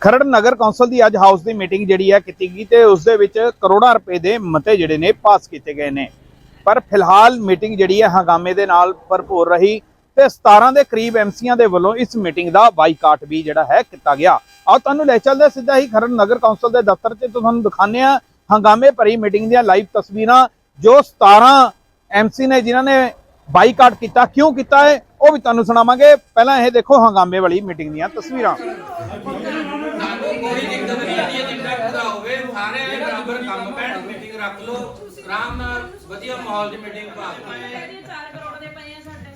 ਖਰੜ ਨਗਰ council ਦੀ ਅੱਜ house ਦੀ meeting ਜਿਹੜੀ ਹੈ ਕੀਤੀ ਗਈ ਤੇ ਉਸ ਦੇ ਵਿੱਚ ਕਰੋੜਾਂ ਰੁਪਏ ਦੇ ਮਤੇ ਜਿਹੜੇ ਨੇ ਪਾਸ ਕੀਤੇ ਗਏ ਨੇ। ਪਰ ਫਿਲਹਾਲ ਮੀਟਿੰਗ ਜਿਹੜੀ ਹੈ ਹੰਗਾਮੇ ਦੇ ਨਾਲ ਭਰਪੂਰ ਰਹੀ ਤੇ 17 ਦੇ ਕਰੀਬ ਐਮਸੀਆਂ ਦੇ ਵੱਲੋਂ ਇਸ ਮੀਟਿੰਗ ਦਾ ਬਾਈਕਾਟ ਵੀ ਜਿਹੜਾ ਹੈ ਕੀਤਾ ਗਿਆ। ਆਓ ਤੁਹਾਨੂੰ ਲੈ ਚੱਲਦੇ ਸਿੱਧਾ ਹੀ ਖਰੜ ਨਗਰ ਕੌਂਸਲ ਦੇ ਦਫ਼ਤਰ 'ਚ ਤੁਹਾਨੂੰ ਦਿਖਾਉਂਦੇ ਹਾਂ ਹੰਗਾਮੇ ਭਰੀ ਮੀਟਿੰਗ ਦੀਆਂ ਲਾਈਵ ਤਸਵੀਰਾਂ ਜੋ 17 ਐਮਸੀ ਨੇ ਜਿਨ੍ਹਾਂ ਨੇ ਬਾਈਕਾਟ ਕੀਤਾ, ਕਿਉਂ ਕੀਤਾ ਹੈ, ਉਹ ਵੀ ਤੁਹਾਨੂੰ ਸੁਣਾਵਾਂਗੇ। ਪਹਿਲਾਂ ਇਹ ਦੇਖੋ ਹੰਗਾਮੇ ਵਾਲੀ ਮੀਟਿੰਗ ਦੀਆਂ ਤਸਵੀਰਾਂ ਕੋਈ ਦਿੱਕਤ ਨਹੀਂ ਆਉਂਦੀ ਜਿੰਨਾ ਪੂਰਾ ਹੋਵੇ ਸਾਰੇ ਬਰਾਬਰ ਕੰਮ ਬੈਠ ਮੀਟਿੰਗ ਰੱਖ ਲਓ ਆਰਾਮ ਨਾਲ ਵਧੀਆ ਮਾਹੌਲ 'ਚ ਮੀਟਿੰਗ ਪਾ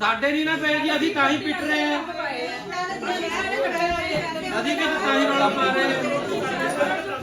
ਸਾਡੇ ਨਹੀਂ ਨਾ ਪਏ ਜੀ ਅਸੀਂ ਤਾਂ ਹੀ ਪਿੱਟ ਰਹੇ ਆ ਅਸੀਂ ਕਿਤੇ ਤਾਂ ਹੀ ਰੌਲਾ ਪਾ ਰਹੇ ਹਾਂ।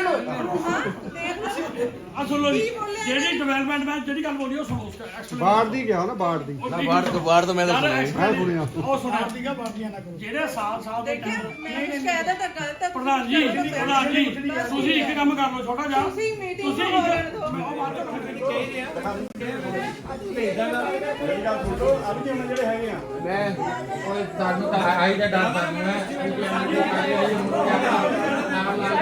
ਸੁਣ ਲਓ ਜੀ ਜਿਹੜੀ ਡਿਵੈਲਪਮੈਂਟ ਮੈਂ ਜਿਹੜੀ ਗੱਲ ਬੋਲੀ ਉਹ ਸੁਣੋ ਉਸ ਬਾੜ ਦੀ ਗਿਆ ਨਾ ਬਾੜ ਦੀ। ਬਾੜ ਤੋਂ ਬਾੜ ਤੋਂ ਮੈਂ ਮੈਂ ਸੁਣਿਆ। ਉਹ ਸੁਣਿਆ ਸੀਗਾ ਬਾੜੀਆਂ ਨਾ ਕਰੋ। ਜਿਹੜੇ ਸਾਲ ਸਾਲ ਦੇ ਦੇਖਿਆ ਟਾਈਮ ਮੈਂ ਸ਼ਿਕਾਇਤ ਤਾਂ ਗਲਤ ਹੈ ਪ੍ਰਧਾਨ ਜੀ ਪ੍ਰਧਾਨ ਜੀ ਤੁਸੀਂ ਇੱਕ ਕੰਮ ਕਰ ਲਓ ਛੋਟਾ ਜਿਹਾ। ਤੁਸੀਂ meeting ਤੁਸੀਂ ਹੋ ਇੱਕ- ਲੈਣ ਦਿਓ। ਉਹ ਬਾਅਦ ਚੋਂ ਕਰ ਲੈਣਗੇ। ਮੈਂ ਉਹ ਤੁਹਾਨੂੰ ਤਾਂ ਆਈ ਦਾ ਡਰ ਤਾਂ ਨਹੀਂ ਹੈ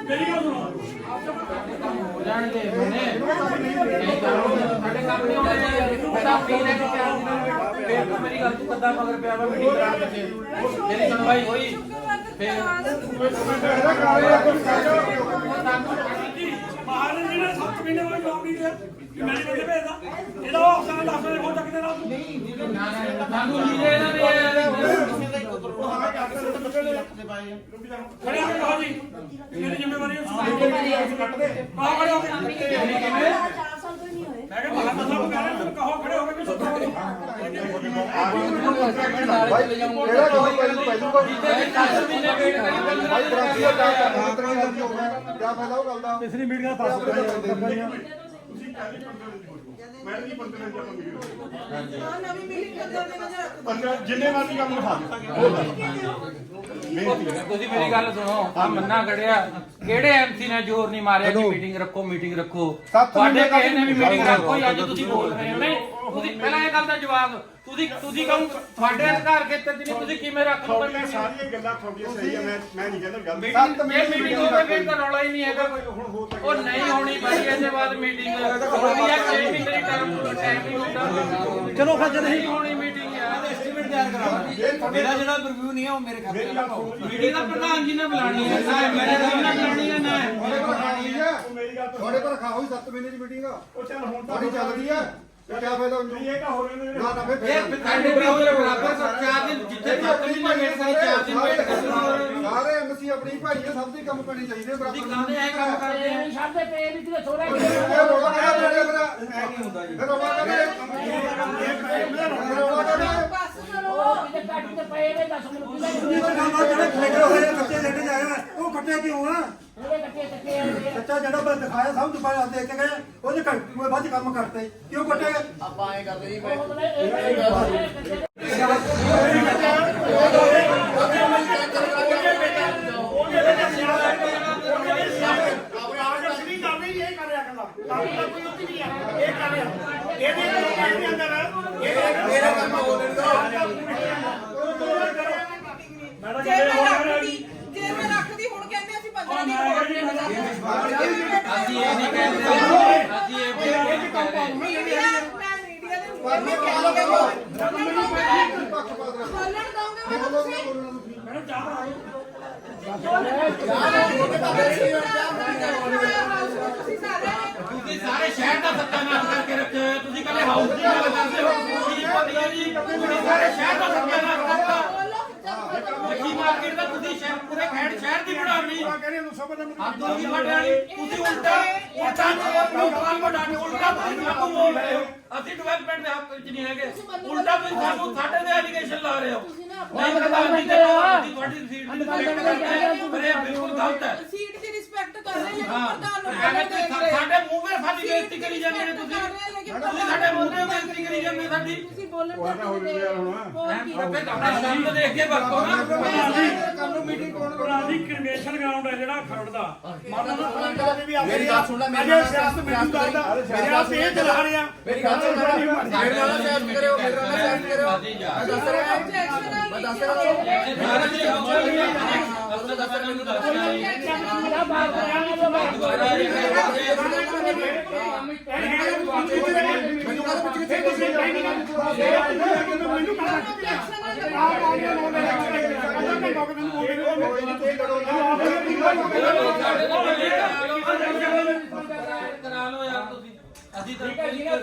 ਮੇਰੀ ਗੱਲ ਸੁਣੋ ਹੋ ਜਾਣਗੇ ਮਨੇ ਨਹੀਂ ਕਰੋ ਸਾਡੇ ਕੰਮ ਨਹੀਂ ਹੋਣਾ ਬੇਟਾ ਫੀ ਲੈ ਕੇ ਚਾਰ ਦਿਨ ਫੇਰ ਤੂੰ ਮੇਰੀ ਗੱਲ ਤੂੰ ਕੱਦਾ ਮਗਰ ਪਿਆ ਵਾ ਮੀਟਿੰਗ ਕਰਾ ਕੇ ਮੇਰੀ ਸੁਣਵਾਈ ਹੋਈ ਫੇਰ ਬਾਹਰ ਜੀ ਨੇ 7 ਮਹੀਨੇ ਹੋਏ ਜੌਬ ਨਹੀਂ ਦੇ ਕਿ ਮੈਂ ਨਹੀਂ ਭੇਜਦਾ ਇਹਦਾ ਉਹ ਅਫਸਰ ਦੱਸ ਦੇ ਫੋਨ ਚੱਕ ਦੇਣਾ ਤੂੰ ਸਾਨੂੰ ਇਹਨਾਂ ਨੇ ਖੜੇ ਹੋ ਕਹੋ ਜੀ ਮੇਰੀ ਜ਼ਿੰਮੇਵਾਰੀ ਹੈ ਕਹੋ ਖੜੇ ਹੋ ਕੇ ਮੈਂ ਕਿਹਾ ਬਾਹਰ ਦਾ ਸਭ ਕਹਿ ਰਹੇ ਕਹੋ ਖੜੇ ਹੋ ਕੇ ਕਿ ਸੁਣੋ ਕਿਹੜਾ ਕੰਮ ਪਹਿਲੂ ਪਹਿਲੂ ਦਾ ਦਾ? ਦਾ ਹਾਂ ਨਵੀਂ ਮੀਟਿੰਗ ਨਜ਼ਰ ਜਿੰਨੇ ਮਰਜ਼ੀ ਕੰਮ ਲਿਖਾ ਤੁਸੀਂ ਮੇਰੀ ਗੱਲ ਸੁਣੋ ਆ ਮੰਨਾ ਕਿਹੜੇ ਐਮਸੀ ਨੇ ਜ਼ੋਰ ਨਹੀਂ ਮਾਰਿਆ ਕਿ ਮੀਟਿੰਗ ਰੱਖੋ ਮੀਟਿੰਗ ਰੱਖੋ? ਸੱਤ ਤੁਹਾਡੇ ਮਹੀਨੇ ਕਿਸੇ ਨੇ ਵੀ ਮੀਟਿੰਗ। ਰੱਖੋ ਹੀ ਅੱਜ ਤੁਸੀਂ ਬੋਲ ਰਹੇ ਹੋ। ਨਹੀਂ ਤੁਸੀਂ ਪਹਿਲਾਂ ਇਹ ਗੱਲ ਦਾ ਜਵਾਬ ਤੁਸੀਂ ਤੁਸੀਂ ਕਹੋ ਤੁਹਾਡੇ ਅਧਿਕਾਰ ਖੇਤਰ ਚ ਨਹੀਂ ਤੁਸੀਂ ਕਿਵੇਂ ਰੱਖ ਲਓ ਤੁਹਾਡੀਆਂ ਸਾਰੀਆਂ ਗੱਲਾਂ ਤੁਹਾਡੀਆਂ ਸਹੀ ਆ ਮੈਂ ਮੈਂ ਨਹੀਂ ਕਹਿੰਦਾ ਗੱਲ ਜੇ ਮੀਟਿੰਗ ਹੋਵੇ ਫਿਰ ਤਾਂ ਰੌਲਾ ਹੀ ਨਹੀਂ ਹੈਗਾ। ਕੋਈ ਉਹ ਨਹੀਂ ਹੋਣੀ ਭਾਈ ਇਹਦੇ ਬਾਅਦ ਮੀਟਿੰਗ। ਹੋਣੀ ਹੈ ਛੇ ਮਹੀਨੇ ਦੀ ਟਰਮ ਟਾਈਮ ਨਹੀਂ ਹੁੰਦਾ। ਚਲੋ ਫਿਰ ਜਦ ਨਹੀਂ ਹੋਣੀ ਮੀਟਿੰਗ ਯਾਰ। ਐਸਟੀਮੇਟ ਤਿਆਰ ਕਰਾਵਾਂਗੇ ਮੇਰਾ ਜਿਹੜਾ ਰਿਵਿਊ ਨਹੀਂ ਹੈ ਉਹ ਮੇਰੇ ਖਾਤੇ ਨਾਲ ਪਾਓ ਮੀਟਿੰਗ ਦਾ ਪ੍ਰਧਾਨ ਜੀ ਨੇ ਬੁਲਾਣੀ ਹੈ। ਨਾ ਮੇਰੇ ਨਾਲ ਨਾ ਬੁਲਾਣੀ ਹੈ ਨਾ ਤੁਹਾਡੇ ਪਰ ਖਾਓ 7 ਮਹੀਨੇ ਦੀ ਮੀਟਿੰਗ। ਆ ਉਹ ਚੱਲ ਹੁਣ ਤਾਂ ਤੁਹਾਡੀ ਚੱਲਦੀ ਹੈ। ਤੇ ਕਿਆ ਫਾਇਦਾ ਉਹਨੂੰ ਇਹ ਤਾਂ ਹੋ ਰਹੇ ਨੇ ਨਾ ਨਾ ਫਿਰ ਇਹ ਸਾਡੇ ਵੀ ਹੋਏ ਬਰਾਬਰ ਚਾਰ ਦਿਨ ਜਿੱਥੇ ਸੱਤ ਮਹੀਨੇ ਵੇਟ ਕਰੇ ਚਾਰ ਦਿਨ ਵੇਟ ਸਾਰੇ ਐਮਸੀ ਆਪਣੀ ਭਾਈ ਹੈ ਸਭ ਦੀ ਕੰਮ ਕਰਨੀ ਚਾਹੀਦੀ ਹੈ ਤੁਸੀਂ ਬਰਾਬਰ ਕਾਹਦੇ ਇਹ ਕੰਮ ਕਰਦੇ ਆ ਸਾਡੇ ਪੇ ਵਿੱਚ ਤੇ ਥੋੜਾ ਇਹ ਰੋਲਾ ਕਿਹੜਾ ਬੋਲਿਆ ਮੇਰਾ ਐ ਨਹੀਂ ਹੁੰਦਾ ਜੀ ਫਿਰ ਰੋਲਾ ਕਹਿੰਦੇ ਰੋਲਾ ਕਹਿੰਦੇ ਬਸ ਕਰੋ ਜਿਹਦੇ ਕੱਟ ਤੇ ਪਏ ਨੇ 10 ਮਿੰਟ ਜਿਹੜੇ ਖੇਡੇ ਹੋਏ ਬੱਚੇ ਲੈ ਕੇ ਜਾਏ ਹੋਏ, ਉਹ ਕੱਟੇ ਕਿਉਂ ਆ ਉਹਦੇ ਕੱਟੇ ਕੱਟੇ ਆਉਂਦੇ ਆ। ਬੱਚਾ ਜਿਹੜਾ ਮੈਂ ਦਿਖਾਇਆ ਸਭ ਤੋਂ ਪਹਿਲਾਂ ਦੇਖ ਕੇ ਗਏ ਉਹਦੇ ਘੱਟ ਕੋਈ ਵੱਧ ਕੰਮ ਕਰਤੇ ਕਿਉਂ ਕੱਟੇ ਉਹਨੇ ਇਹ ਕੱਟੇ ਜੇ ਮੈਂ ਰੱਖਦੀ ਜੇ ਮੈਂ ਰੱਖਦੀ ਹੁਣ ਕਹਿੰਦੇ ਅਸੀਂ ਪੰਦਰਾਂ ਦਿਨ ਹੋਰ ਨਹੀਂ ਅਸੀਂ ਇਹ ਨਹੀਂ ਕਹਿੰਦੇ ਅਸੀਂ ਇਹ ਵੀ ਨਹੀਂ ਕਹਿੰਦੇ ਤੁਸੀਂ ਸਾਰੇ ਸ਼ਹਿਰ ਦਾ ਸੱਤਿਆਨਾਸ਼ ਕਰਕੇ ਰੱਖੇ ਹੋਏ ਤੁਸੀਂ ਕੱਲੇ ਹਾਊਸ ਦੀ ਗੱਲ ਕਰਦੇ ਹੋ। ਤੁਸੀਂ ਪਤਾ ਜੀ ਤੁਸੀਂ ਸਾਰੇ ਸ਼ਹਿਰ ਦਾ ਸੱਤਿਆਨਾਸ਼ ਕਰਤਾ ਮੱਛੀ ਮਾਰਕੀਟ ਦਾ ਤੁਸੀਂ ਸ਼ਹਿਰ ਪੂਰੇ ਖੈੜ ਸ਼ਹਿਰ ਦੀ ਬਣਾ ਲਈ। ਕਹਿੰਦੇ ਸਭ ਦਾ ਹੱਦ ਹੋ ਗਈ ਤੁਹਾਡੇ ਵਾਲੀ ਤੁਸੀਂ ਉਲਟਾ ਉਲਟਾ ਲੋਕਾਂ ਨੂੰ ਡਾਟੇ ਉਲਟਾ ਤੁਸੀਂ ਸਾਨੂੰ ਬੋਲ ਰਹੇ ਹੋ ਅਸੀਂ ਡਿਵੈਲਪਮੈਂਟ ਦੇ ਹੱਕ ਵਿੱਚ ਨਹੀਂ ਹੈਗੇ। ਉਲਟਾ ਤੁਸੀਂ ਸਾਨੂੰ ਸਾਡੇ ਤੇ ਐਲੀਗੇਸ਼ਨ ਲਾ ਰਹੇ ਹੋ। ਨਹੀਂ ਪ੍ਰਧਾਨ ਜੀ ਦੇ ਅਸੀਂ ਤੁਹਾਡੀ ਸੀਟ ਦੀ ਰਿਸਪੈਕਟ ਕਰਦੇ। ਹਾਂ ਪਰ ਇਹ ਬਿਲਕੁਲ ਗਲਤ ਹੈ। ਸੀਟ ਦੀ ਰਿਸਪੈਕਟ ਕਰ ਰਹੇ ਹਾਂ ਪ੍ਰਧਾਨ ਨੂੰ ਸਾਡੇ ਮੂੰਹ 'ਤੇ ਸਾਡੀ ਬੇਇੱਜ਼ਤੀ ਕਰੀ ਜਾਂਦੇ ਨੇ ਤੁਸੀਂ ਤੁਸੀਂ ਸਾਡੇ ਮੂੰਹ 'ਤੇ ਬੇਇੱਜ਼ਤੀ ਕਰੀ ਜਾਂਦੇ ਸਾਡੀ ਤੁਸੀਂ ਬੋਲਣ ਦੇ। ਰਹੇ ਹੋਰ ਕੀ ਫਿਰ ਤੁਹਾਡਾ ਸ਼ਬਦ ਦੇਖ ਕੇ ਵਰਤੋ ਨਾ। ਪੁਰਾਣੀ ਕ੍ਰਿਮੀਨੇਸ਼ਨ ਗਰਾਊਂਡ ਹੈ ਜਿਹੜਾ ਖਰੜ ਦਾ। ਮਾਨਾ ਨਾ ਮੇਰੀ ਗੱਲ ਸੁਣ ਲੈ ਮੇਰੀ ਅਜੇ ਸਿਆਸਤ ਮੈਨੂੰ ਕਰਦਾ ਮੇਰੇ ਆਪ ਇਹ ਚਲਾ ਰਿਹਾ ਮੇਰੀ ਗੱਲ ਸੁਣ ਲੈ। ਮੇਰੇ ਨਾਲ ਸਹਿਮਤ ਕਰਿਓ ਮੇਰੇ ਨਾਲ ਸਹਿਮਤ ਕਰਿਓ ਮੈਂ ਦੱਸ ਰਿਹਾ। ਮੈਂ ਦੱਸ ਰਿਹਾ। ਮੈਨੂੰ ਕਹਿੰਦਾ ਪੁੱਛ ਕਿੱਥੇ ਤੁਸੀਂ ਕਰਾ ਲਓ ਯਾਰ ਤੁਸੀਂ ਅਸੀਂ ਤਾਂ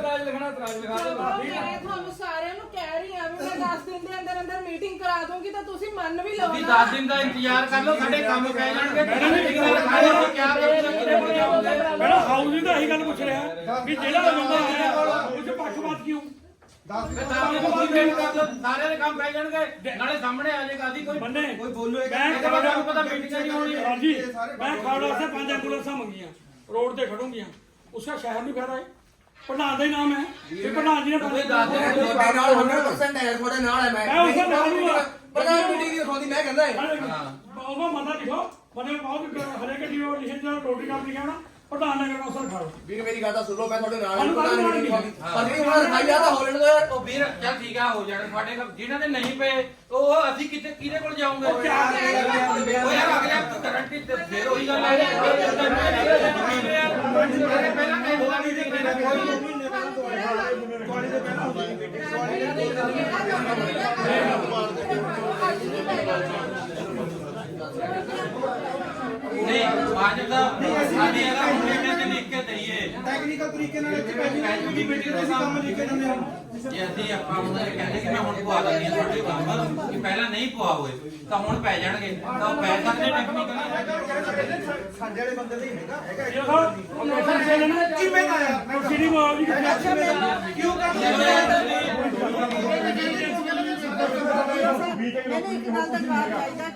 ਮੈਂ ਤੁਹਾਨੂੰ ਸਾਰਿਆਂ ਨੂੰ ਕਹਿ ਰਹੀ ਹਾਂ ਵੀ ਮੈਂ 10 ਦਿਨ ਦੇ ਅੰਦਰ ਅੰਦਰ ਮੀਟਿੰਗ ਕਰਾ ਦੂੰਗੀ ਤਾਂ ਤੁਸੀਂ ਮੰਨ ਵੀ ਲਓ ਤੁਸੀਂ ਨਾ। 10 ਦਿਨ ਦਾ ਇੰਤਜ਼ਾਰ ਕਰ ਲਓ ਸਾਡੇ ਕੰਮ ਪੈ ਜਾਣਗੇ। ਮੀਟਿੰਗ ਨਾਲ ਖਾਣੇ ਅਸੀਂ ਕੀ ਕਰੂਗੇ ਕਿਹਦੇ ਕੋਲ ਜਾਓਗੇ? ਮੇਰਾ ਹਾਊਸ ਜੀ ਤਾਂ ਇਹੀ ਗੱਲ ਪੁੱਛ ਰਿਹਾ। ਵੀ ਜਿਹੜਾ ਬੰਦਾ ਆਇਆ ਉਹ ਚ ਪੱਖਪਾਤ ਕਿਉਂ? ਸਾਰਿਆਂ ਦੇ ਕੰਮ ਪੈ ਜਾਣਗੇ। ਨਾਲੇ ਸਾਹਮਣੇ ਆ ਜਾਏਗਾ ਅਸੀਂ ਕੋਈ ਬੰਨੇ ਕੋਈ ਬੋਲੋ ਇੱਕ ਮੈਂ ਇਹਦੇ ਬਾਰੇ ਪਤਾ ਮੀਟਿੰਗ ਨਹੀਂ ਹੋਣੀ ਹਾਂਜੀ ਮੈਂ ਖਾੜਾ ਸੇ ਪੰਜ ਐਂਬੂਲੈਂਸਾਂ ਮੰਗੀਆਂ ਰੋਡ ਤੇ ਖੜੂੰਗੀਆਂ। ਉਸका ਸ਼ਹਿਰ ਨੂੰ ਫਾਇਦਾ ਹੈ। ਪ੍ਰਧਾਨ ਦਾ ਹੀ ਨਾਮ ਹੈ। ਕਿ ਪ੍ਰਧਾਨ ਜੀ ਨੇ ਤੁਸੀਂ ਦੱਸ ਦਿਓ ਤੁਹਾਡੇ ਨਾਲ 100% ਹੈ ਤੁਹਾਡੇ ਨਾਲ ਹੈ ਮੈਂ ਮੈਂ ਉਸ ਨਾਲ ਨਾਲ ਹੂੰ। ਪ੍ਰਧਾਨ ਮੀਟਿੰਗ ਦੀ ਖੋਦੀ ਮੈਂ ਕਹਿੰਦਾ ਹੈ। ਉਹਦਾ ਮਤਾ ਲਿਖੋ ਮਨੇ ਬਹੁਤ ਹਰੇਕ ਉਹ ਲਿਖੇ ਜਿਹੜਾ ਰੋਟੀ ਕੰਮ ਲਿਖਿਆ ਹੋਣਾ ਪ੍ਰਧਾਨ ਨਗਰ ਕੌਂਸਲ ਖੜੋ ਵੀਰ ਮੇਰੀ ਗੱਲ ਤਾਂ ਸੁਣ ਲਓ ਮੈਂ ਤੁਹਾਡੇ ਨਾਲ ਹਾਂ ਪ੍ਰਧਾਨ ਮੀਟਿੰਗ ਦੀ ਪਰ ਨਹੀਂ ਉਹਨਾਂ ਰਖਾਈ ਆ ਤਾਂ ਹਾਲੈਂਡ ਦਾ ਯਾਰ ਉਹ ਵੀਰ ਚੱਲ ਠੀਕ ਆ ਹੋ ਜਾਣੇ ਤੁਹਾਡੇ ਕੋਲ ਜਿਨ੍ਹਾਂ ਦੇ ਨਹੀਂ ਪਏ ਉਹ ਅਸੀਂ ਕਿਤੇ ਕਿਹਦੇ ਕੋਲ ਜਾਵਾਂਗੇ ਉਹ ਯਾਰ ਅਗਲੇ ਹਫ਼ਤੇ ਗਾਰੰਟੀ ਤੇ ਫੇਰ ਉਹੀ ਗੱਲ ਆ ਪਹਿਲਾਂ ਕਹਿ ਹੋਣਾ ਨਹੀਂ ਸੀ ਨਹੀਂ ਅੱਜ ਦਾ ਸਾਡੀ ਇਹਦਾ ਹੁਣ ਚ ਲਿਖ ਕੇ ਦਈਏ ਟੈਕਨੀਕਲ ਤਰੀਕੇ ਨਾਲ ਇੱਥੇ ਬੈਠੀ ਵੀ ਮੀਟਿੰਗ ਦੇ ਕੰਮ ਲਿਖ ਕੇ ਦਿੰਦੇ ਜੇ ਅਸੀਂ ਆਪਾਂ ਉਹਨਾਂ ਦੇ ਕਹਿੰਦੇ ਕਿ ਮੈਂ ਹੁਣ ਪਵਾ ਦਿੰਦੀ ਹਾਂ ਤੁਹਾਡੇ ਕੰਮ ਕਿ ਪਹਿਲਾਂ ਨਹੀਂ ਪਵਾ ਹੋਏ ਤਾਂ ਹੁਣ ਪੈ ਜਾਣਗੇ। ਤਾਂ ਉਹ ਪੈ ਸਕਦੇ ਟੈਕਨੀਕਲੀ ਸਾਡੇ ਵਾਲੇ ਬੰਦੇ ਦਾ ਹੀ ਹੈਗਾ ਹੈਗਾ ਆ ਮੈਂ ਕੁਰਸੀ ਮਾਰ ਜੀ ਕਿੱਥੇ ਕਿਉਂ ਇੱਕ ਗੱਲ ਦਾ ਜਵਾਬ ਚਾਹੀਦਾ